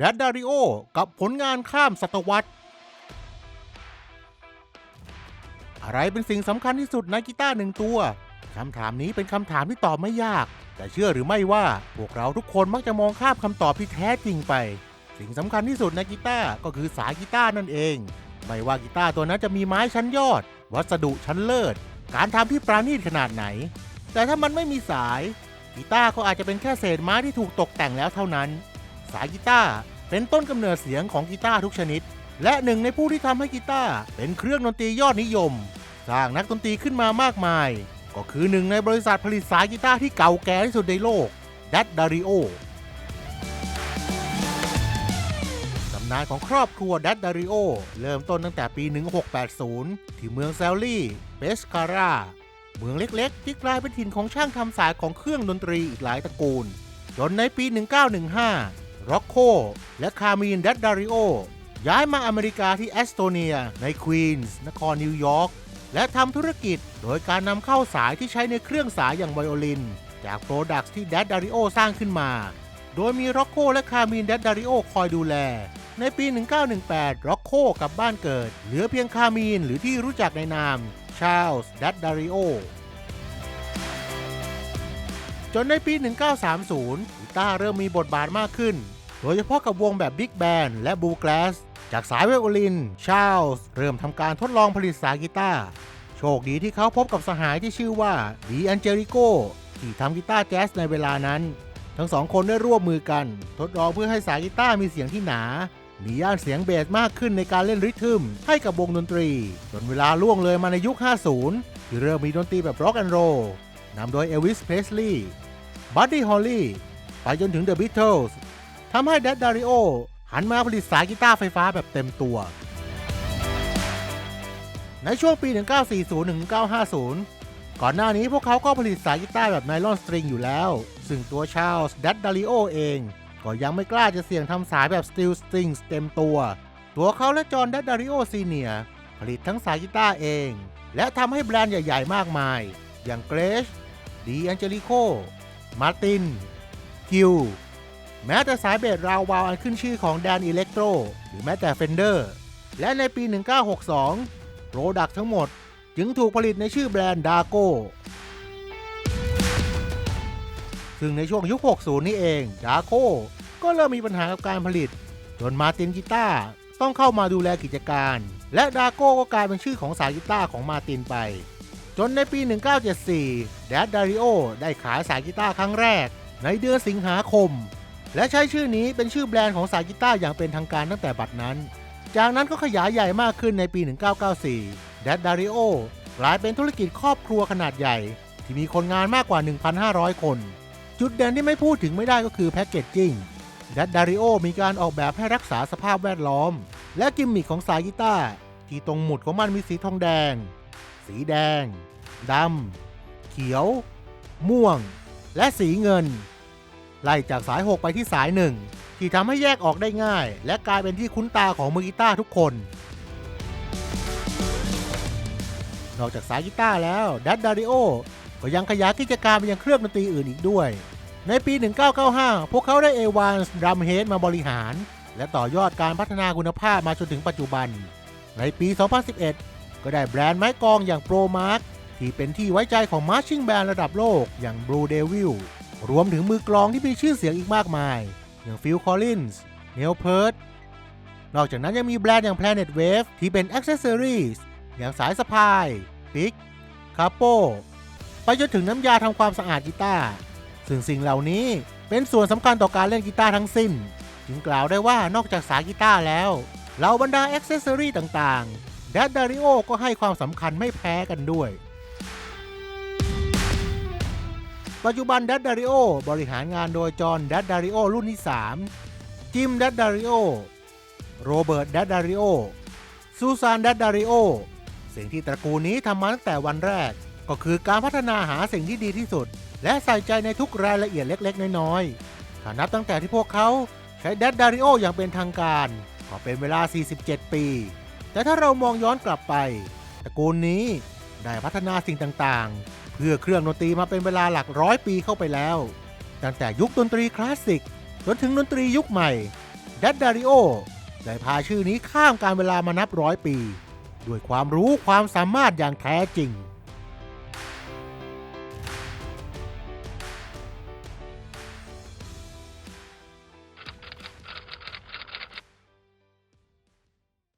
แดดดาริโอ กับผลงานข้ามศตวรรษ อะไรเป็นสิ่งสำคัญที่สุดในกีตาร์หนึ่งตัว คำถามนี้เป็นคำถามที่ตอบไม่ยาก แต่เชื่อหรือไม่ว่า พวกเราทุกคนมักจะมองข้ามคำตอบที่แท้จริงไป สิ่งสำคัญที่สุดในกีตาร์ก็คือสายกีตาร์นั่นเอง ไม่ว่ากีตาร์ตัวนั้นจะมีไม้ชั้นยอด วัสดุชั้นเลิศ การทำที่ปราณีตขนาดไหน แต่ถ้ามันไม่มีสายกีตาร์ก็อาจจะเป็นแค่เศษไม้ที่ถูกตกแต่งแล้วเท่านั้น สายกีตาร์เป็นต้นกำเนิดเสียงของกีตาร์ทุกชนิด และหนึ่งในผู้ที่ทำให้กีตาร์เป็นเครื่องดนตรียอดนิยม สร้างนักดนตรีขึ้นมามากมาย ก็คือหนึ่งในบริษัทผลิตสายกีตาร์ที่เก่าแก่ที่สุดในโลก d a d d a r i o ตำนานของครอบครัว d a d d a r i o เริ่มต้นตั้งแต่ปี 1680 ที่เมืองแซลลี่เปสคาร่าเมืองเล็กๆ ที่กลายเป็นถิ่นของช่างทำสายของเครื่องดนตรีอีกหลายตระกูล จนในปี 1915 ร็อกโคและคามีน d a d d a r i o ย้ายมาอเมริกาที่แอสโตเนีย ในควีนส์นครนิวยอร์กและทำธุรกิจโดยการนำเข้าสายที่ใช้ในเครื่องสายอย่างไวโอลิน จากโปรดักต์ที่ d a d d a r i o สร้างขึ้นมา โดยมีร็อกโคและคามีน d a d d a r i o คอยดูแล ในปี 1918 ร็อกโคกลับบ้านเกิด เหลือเพียงคามีนหรือที่รู้จักในนามชาลส์ d a d d a r i o จนในปี 1930 ตาร์เริ่มมีบทบาทมากขึ้น โดยเฉพาะกับวงแบบบิ๊กแบนและบูแกลสจากสายไวโอลิน ชาลส์เริ่มทำการทดลองผลิตสายกีตาร์ โชคดีที่เขาพบกับสหายที่ชื่อว่าดีแอนเจริโกที่ทำกีตาร์แจ๊สในเวลานั้น ทั้งสองคนได้ร่วมมือกัน ทดลองเพื่อให้สายกีตาร์มีเสียงที่หนา มีย่านเสียงเบสมากขึ้นในการเล่นริทึมให้กับวงดนตรี จนเวลาล่วงเลยมาในยุค 50 ที่เริ่มมีดนตรีแบบร็อกแอนด์โรลนำโดยเอลวิส เพลสลีย์ บัดดี้ ฮอลลี่ ไปจนถึง The Beatles ทำให้ d ด d d a r i o หันมาผลิตสายกีตาร์ไฟฟ้าแบบเต็มตัว ในช่วงปี 1940-1950 ก่อนหน้านี้พวกเขาก็ผลิตสายกีตาร์แบบไนลอนสตริงอยู่แล้ว ซึ่งตัวชาลส์ดัตดาริโอเอง ก็ยังไม่กล้าจะเสี่ยงทำสายแบบสตีลสตริงเต็มตัว ตัวเขาและจอห์นดัตดาริโอซีเนียผลิตทั้งสายกีตาร์เอง และทำให้แบรนด์ใหญ่ ๆ มากมาย อย่างเกรชดีแองเจลิโกมาร์ติน กิลแม้แต่สายเบสราววาวอันขึ้นชื่อของแดนอิเล็กโตรหรือแม้แต่เฟนเดอร์และในปี 1962 โปรดักทั้งหมด จึงถูกผลิตในชื่อแบรนด์ดาโกซึ่งในช่วงยุค 60 นี่เองดาโกก็เริ่มมีปัญหากับการผลิต จนมาตินกีตาร์ต้องเข้ามาดูแลกิจการ และดาโกก็กลายเป็นชื่อของสายกีตาร์ของมาตินไป จนในปี 1974 แดดดาริโอได้ขายสายกีตาร์ครั้งแรก ในเดือนสิงหาคม และใช้ชื่อนี้เป็นชื่อแบรนด์ของสายกีตาร์อย่างเป็นทางการตั้งแต่บัดนั้น จากนั้นก็ขยายใหญ่มากขึ้นในปี 1994แดดดาริโอกลายเป็นธุรกิจครอบครัวขนาดใหญ่ ที่มีคนงานมากกว่า 1,500 คน จุดเด่นที่ไม่พูดถึงไม่ได้ก็คือแพคเกจจิ้งแดดดาริโอมีการออกแบบให้รักษาสภาพแวดล้อม และกิมมิคของสายกีตาร์ที่ตรงหมุดของมันมีสีทองแดง สีแดง ดำ เขียว ม่วง และสีเงิน ไล่จากสาย 6 ไปที่สาย 1 ที่ทำให้แยกออกได้ง่าย และกลายเป็นที่คุ้นตาของมือกีตาร์ทุกคน นอกจากสายกีตาร์แล้วดัตดาริโอก็ยังขยายกิจการไปยังเครื่องดนตรีอื่นอีกด้วย ในปี 1995 พวกเขาได้เอวานส์ดรัมเฮดมาบริหาร และต่อยอดการพัฒนาคุณภาพมาจนถึงปัจจุบัน ในปี 2011 ก็ได้แบรนด์ไม้กองอย่างโปรมาร์ ที่เป็นที่ไว้ใจของมาร์ชิ่งแบนด์ระดับโลกอย่าง Blue Devil รวมถึงมือกลองที่มีชื่อเสียงอีกมากมาย อย่างฟิลคอลลินส์เนลเพิร์ดนอกจากนั้นยังมีแบรนด์อย่าง Planet Wave ที่เป็น Accessories อย่างสายสะพายปิกคาโปไปจนถึงน้ำยาทำความสะอาดกีตาร์ซึ่งสิ่งเหล่านี้เป็นส่วนสำคัญต่อการเล่นกีตาร์ทั้งสิ้น จึงกล่าวได้ว่านอกจากสายกีตาร์แล้วเหล่าบรรดา Accessory ต่างๆ d a d d a r i o ก็ให้ความสำคัญไม่แพ้กันด้วย ปัจจุบันดัดดาริโอบริหารงานโดยจอห์นดัดดาริโอรุ่นที่ 3 จิมดัดดาริโอโรเบิร์ตดัดดาริโอซูซานดัดดาริโอสิ่งที่ตระกูลนี้ทำมาตั้งแต่วันแรก ก็คือการพัฒนาหาสิ่งที่ดีที่สุด และใส่ใจในทุกรายละเอียดเล็กๆ น้อยๆถ้านับตั้งแต่ที่พวกเขาใช้ดัดดาริโออย่างเป็นทางการ ก็เป็นเวลา 47 ปี แต่ถ้าเรามองย้อนกลับไป ตระกูลนี้ได้พัฒนาสิ่งต่างๆ เพื่อเครื่องดนตรีมาเป็นเวลาหลักร้อยปีเข้าไปแล้ว ตั้งแต่ยุคดนตรีคลาสสิกจนถึงดนตรียุคใหม่ดแดดดาริโอได้พาชื่อนี้ข้ามการเวลามานับร้อยปี ด้วยความรู้ความสามารถอย่างแท้จริง